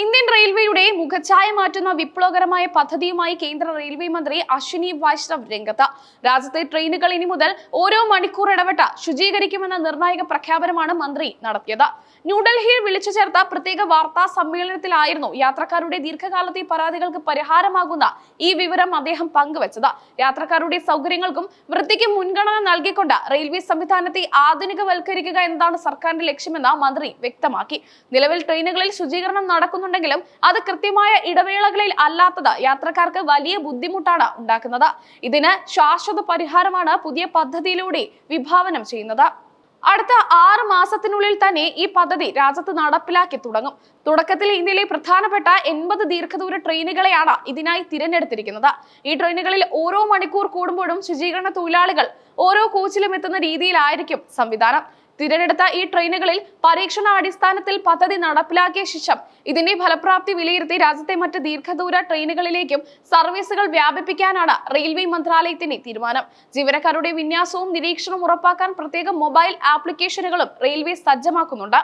Indian റെയിൽവേയുടെ മുഖച്ഛായ മാറ്റുന്ന വിപ്ലവകരമായ പദ്ധതിയുമായി കേന്ദ്ര റെയിൽവേ മന്ത്രി അശ്വിനി വൈഷ്ണവ് രംഗത്ത്. രാജ്യത്തെ ട്രെയിനുകൾ ഇനി മുതൽ ഓരോ മണിക്കൂർ ഇടവിട്ട് ശുചീകരിക്കുമെന്ന നിർണായക പ്രഖ്യാപനമാണ് മന്ത്രി നടത്തിയത്. ന്യൂഡൽഹിയിൽ വിളിച്ചു ചേർത്ത പ്രത്യേക വാർത്താ സമ്മേളനത്തിലായിരുന്നു യാത്രക്കാരുടെ ദീർഘകാലത്തെ പരാതികൾക്ക് പരിഹാരമാകുന്ന ഈ വിവരം അദ്ദേഹം പങ്കുവച്ചത്. യാത്രക്കാരുടെ സൗകര്യങ്ങൾക്കും വൃത്തിക്കും മുൻഗണന നൽകിക്കൊണ്ട് റെയിൽവേ സംവിധാനത്തെ ആധുനികവൽക്കരിക്കുക എന്നതാണ് സർക്കാരിന്റെ ലക്ഷ്യമെന്ന് മന്ത്രി വ്യക്തമാക്കി. നിലവിൽ ട്രെയിനുകളിൽ ശുചീകരണം നടക്കുന്നുണ്ടെങ്കിലും അത് കൃത്യമായ ഇടവേളകളിൽ അല്ലാത്തത് യാത്രക്കാർക്ക് വലിയ ബുദ്ധിമുട്ടാണ് ഉണ്ടാക്കുന്നത്. ഇതിന് ശാശ്വത പരിഹാരമാണ് പുതിയ പദ്ധതിയിലൂടെ വിഭാവനം ചെയ്യുന്നത്. അടുത്ത ആറ് മാസത്തിനുള്ളിൽ തന്നെ ഈ പദ്ധതി രാജ്യത്ത് നടപ്പിലാക്കി തുടങ്ങും. തുടക്കത്തിൽ ഇന്ത്യയിലെ പ്രധാനപ്പെട്ട എൺപത് ദീർഘദൂര ട്രെയിനുകളെയാണ് ഇതിനായി തിരഞ്ഞെടുത്തിരിക്കുന്നത്. ഈ ട്രെയിനുകളിൽ ഓരോ മണിക്കൂർ കൂടുമ്പോഴും ശുചീകരണ തൊഴിലാളികൾ ഓരോ കോച്ചിലും എത്തുന്ന രീതിയിലായിരിക്കും സംവിധാനം. തിരഞ്ഞെടുത്ത ഈ ട്രെയിനുകളിൽ പരീക്ഷണാടിസ്ഥാനത്തിൽ പദ്ധതി നടപ്പിലാക്കിയ ശേഷം ഇതിന്റെ ഫലപ്രാപ്തി വിലയിരുത്തി രാജ്യത്തെ മറ്റ് ദീർഘദൂര ട്രെയിനുകളിലേക്കും സർവീസുകൾ വ്യാപിപ്പിക്കാനാണ് റെയിൽവേ മന്ത്രാലയത്തിന്റെ തീരുമാനം. ജീവനക്കാരുടെ വിന്യാസവും നിരീക്ഷണവും ഉറപ്പാക്കാൻ പ്രത്യേക മൊബൈൽ ആപ്ലിക്കേഷനുകളും റെയിൽവേ സജ്ജമാക്കുന്നുണ്ട്.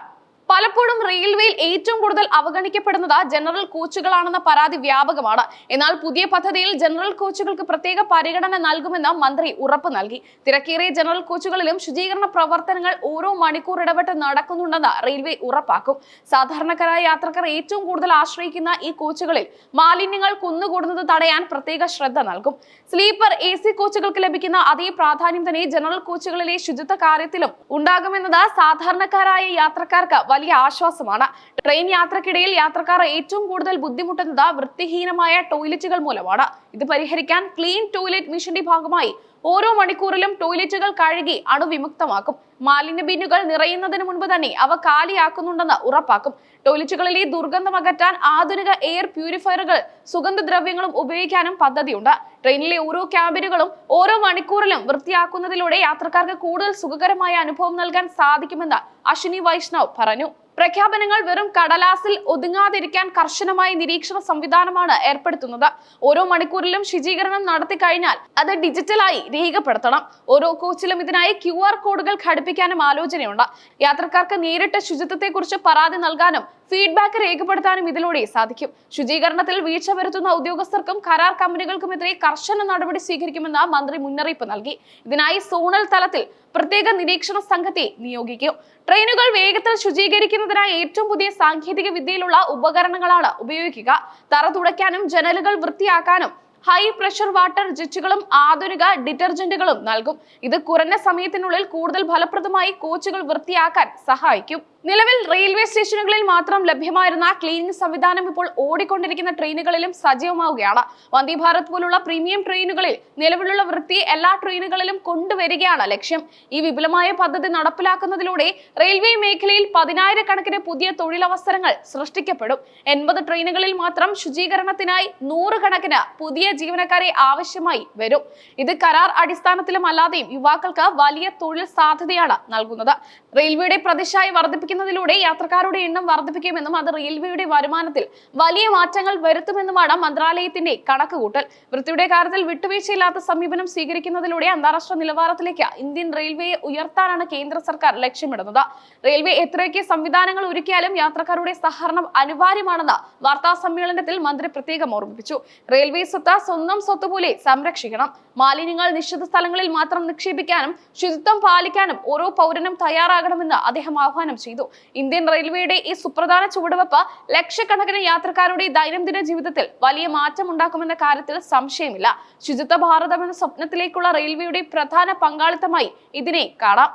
പലപ്പോഴും റെയിൽവേയിൽ ഏറ്റവും കൂടുതൽ അവഗണിക്കപ്പെടുന്നത് ജനറൽ കോച്ചുകളാണെന്ന പരാതി വ്യാപകമാണ്. എന്നാൽ പുതിയ പദ്ധതിയിൽ ജനറൽ കോച്ചുകൾക്ക് പ്രത്യേക പരിഗണന നൽകുമെന്ന് മന്ത്രി ഉറപ്പ് നൽകി. തിരക്കേറിയ ജനറൽ കോച്ചുകളിലും ശുചീകരണ പ്രവർത്തനങ്ങൾ ഓരോ മണിക്കൂർ ഇടപെട്ട് നടക്കുന്നുണ്ടെന്ന് റെയിൽവേ ഉറപ്പാക്കും. സാധാരണക്കാരായ യാത്രക്കാർ ഏറ്റവും കൂടുതൽ ആശ്രയിക്കുന്ന ഈ കോച്ചുകളിൽ മാലിന്യങ്ങൾ കുന്നുകൂടുന്നത് തടയാൻ പ്രത്യേക ശ്രദ്ധ നൽകും. സ്ലീപ്പർ എ സി കോച്ചുകൾക്ക് ലഭിക്കുന്ന അതേ പ്രാധാന്യം തന്നെ ജനറൽ കോച്ചുകളിലെ ശുചിത്വ കാര്യത്തിലും ഉണ്ടാകുമെന്നത് സാധാരണക്കാരായ യാത്രക്കാർക്ക് വലിയ ആശ്വാസമാണ്. ട്രെയിൻ യാത്രക്കിടയിൽ യാത്രക്കാർ ഏറ്റവും കൂടുതൽ ബുദ്ധിമുട്ടുന്നത് വൃത്തിഹീനമായ ടോയ്ലറ്റുകൾ മൂലമാണ്. ഇത് പരിഹരിക്കാൻ ക്ലീൻ ടോയ്ലറ്റ് മിഷന്റെ ഭാഗമായി ഓരോ മണിക്കൂറിലും ടോയ്ലറ്റുകൾ കഴുകി അണുവിമുക്തമാക്കും. മാലിന്യ ബിന്നുകൾ നിറയുന്നതിന് മുൻപ് തന്നെ അവ കാലിയാക്കുന്നുണ്ടെന്ന് ഉറപ്പാക്കും. ടോയ്ലറ്റുകളിലെ ദുർഗന്ധം അകറ്റാൻ ആധുനിക എയർ പ്യൂരിഫയറുകൾ സുഗന്ധദ്രവ്യങ്ങളും ഉപയോഗിക്കാനും പദ്ധതിയുണ്ട്. ട്രെയിനിലെ ഓരോ ക്യാബിനുകളും ഓരോ മണിക്കൂറിലും വൃത്തിയാക്കുന്നതിലൂടെ യാത്രക്കാർക്ക് കൂടുതൽ സുഖകരമായ അനുഭവം നൽകാൻ സാധിക്കുമെന്ന് അശ്വിനി വൈഷ്ണവ് പറഞ്ഞു. പ്രഖ്യാപനങ്ങൾ വെറും കടലാസിൽ ഒതുങ്ങാതിരിക്കാൻ കർശനമായ നിരീക്ഷണ സംവിധാനമാണ് ഏർപ്പെടുത്തുന്നത്. ഓരോ മണിക്കൂറിലും ശുചീകരണം നടത്തി കഴിഞ്ഞാൽ അത് ഡിജിറ്റലായി രേഖപ്പെടുത്തണം. ഓരോ കോച്ചിലും ഇതിനായി ക്യു ആർ കോഡുകൾ ഘടിപ്പിക്കാനും ആലോചനയുണ്ട്. യാത്രക്കാർക്ക് നേരിട്ട് ശുചിത്വത്തെക്കുറിച്ച് പരാതി നൽകാനും ഫീഡ്ബാക്ക് രേഖപ്പെടുത്താനും ഇതിലൂടെ സാധിക്കും. ശുചീകരണത്തിൽ വീഴ്ച വരുത്തുന്ന ഉദ്യോഗസ്ഥർക്കും കരാർ കമ്പനികൾക്കുമെതിരെ കർശന നടപടി സ്വീകരിക്കുമെന്ന് മന്ത്രി മുന്നറിയിപ്പ് നൽകി. ഇതിനായി സോണൽ തലത്തിൽ പ്രത്യേക നിരീക്ഷണ സംഘത്തെ നിയോഗിക്കും. ട്രെയിനുകൾ വേഗത്തിൽ ശുചീകരിക്കുന്നതിനായി ഏറ്റവും പുതിയ സാങ്കേതിക വിദ്യയിലുള്ള ഉപകരണങ്ങളാണ് ഉപയോഗിക്കുക. തറ തുടയ്ക്കാനും ജനലുകൾ വൃത്തിയാക്കാനും ഹൈ പ്രഷർ വാട്ടർ ജെറ്റുകളും ആധുനിക ഡിറ്റർജന്റുകളും നൽകും. ഇത് കുറഞ്ഞ സമയത്തിനുള്ളിൽ കൂടുതൽ ഫലപ്രദമായി കോച്ചുകൾ വൃത്തിയാക്കാൻ സഹായിക്കും. നിലവിൽ റെയിൽവേ സ്റ്റേഷനുകളിൽ മാത്രം ലഭ്യമായിരുന്ന ക്ലീനിംഗ് സംവിധാനം ഇപ്പോൾ ഓടിക്കൊണ്ടിരിക്കുന്ന ട്രെയിനുകളിലും സജീവമാവുകയാണ്. വന്ദേ ഭാരത് പോലുള്ള പ്രീമിയം ട്രെയിനുകളിൽ നിലവിലുള്ള വൃത്തി എല്ലാ ട്രെയിനുകളിലും കൊണ്ടുവരികയാണ് ലക്ഷ്യം. ഈ വിപുലമായ പദ്ധതി നടപ്പിലാക്കുന്നതിലൂടെ റെയിൽവേ മേഖലയിൽ പതിനായിരക്കണക്കിന് പുതിയ തൊഴിലവസരങ്ങൾ സൃഷ്ടിക്കപ്പെടും. എൺപത് ട്രെയിനുകളിൽ മാത്രം ശുചീകരണത്തിനായി നൂറുകണക്കിന് പുതിയ ജീവനക്കാരെ ആവശ്യമായി വരും. ഇത് കരാർ അടിസ്ഥാനത്തിലും അല്ലാതെയും യുവാക്കൾക്ക് വലിയ തൊഴിൽ സാധ്യതയാണ് നൽകുന്നത്. റെയിൽവേയുടെ പ്രതിശായി വർദ്ധിപ്പിക്കുന്നതിലൂടെ യാത്രക്കാരുടെ എണ്ണം വർദ്ധിപ്പിക്കുമെന്നും അത് റെയിൽവേയുടെ വരുമാനത്തിൽ വലിയ മാറ്റങ്ങൾ വരുത്തുമെന്നുമാണ് മന്ത്രാലയത്തിന്റെ കണക്കുകൂട്ടൽ. വൃത്തിയുടെ കാര്യത്തിൽ വിട്ടുവീഴ്ചയില്ലാത്ത സമീപനം സ്വീകരിക്കുന്നതിലൂടെ അന്താരാഷ്ട്ര നിലവാരത്തിലേക്ക് ഇന്ത്യൻ റെയിൽവേയെ ഉയർത്താനാണ് കേന്ദ്ര സർക്കാർ ലക്ഷ്യമിടുന്നത്. റെയിൽവേ എത്രയൊക്കെ സംവിധാനങ്ങൾ ഒരുക്കിയാലും യാത്രക്കാരുടെ സഹകരണം അനിവാര്യമാണെന്ന് വാർത്താ സമ്മേളനത്തിൽ മന്ത്രി പ്രത്യേകം ഓർമ്മിപ്പിച്ചു. റെയിൽവേ സ്വത്ത് സ്വന്തം സ്വത്ത് പോലെ സംരക്ഷിക്കണം. മാലിന്യങ്ങൾ നിശ്ചിത സ്ഥലങ്ങളിൽ മാത്രം നിക്ഷേപിക്കാനും ശുചിത്വം പാലിക്കാനും ഓരോ പൗരനും തയ്യാറാകണമെന്ന് അദ്ദേഹം ആഹ്വാനം ചെയ്തു. ഇന്ത്യൻ റെയിൽവേയുടെ ഈ സുപ്രധാന ചുവടുവെപ്പ് ലക്ഷക്കണക്കിന് യാത്രക്കാരുടെ ദൈനംദിന ജീവിതത്തിൽ വലിയ മാറ്റം ഉണ്ടാക്കുമെന്ന കാര്യത്തിൽ സംശയമില്ല. ശുചിത്വ ഭാരതം എന്ന സ്വപ്നത്തിലേക്കുള്ള റെയിൽവേയുടെ പ്രധാന പങ്കാളിത്തമായി ഇതിനെ കാണാം.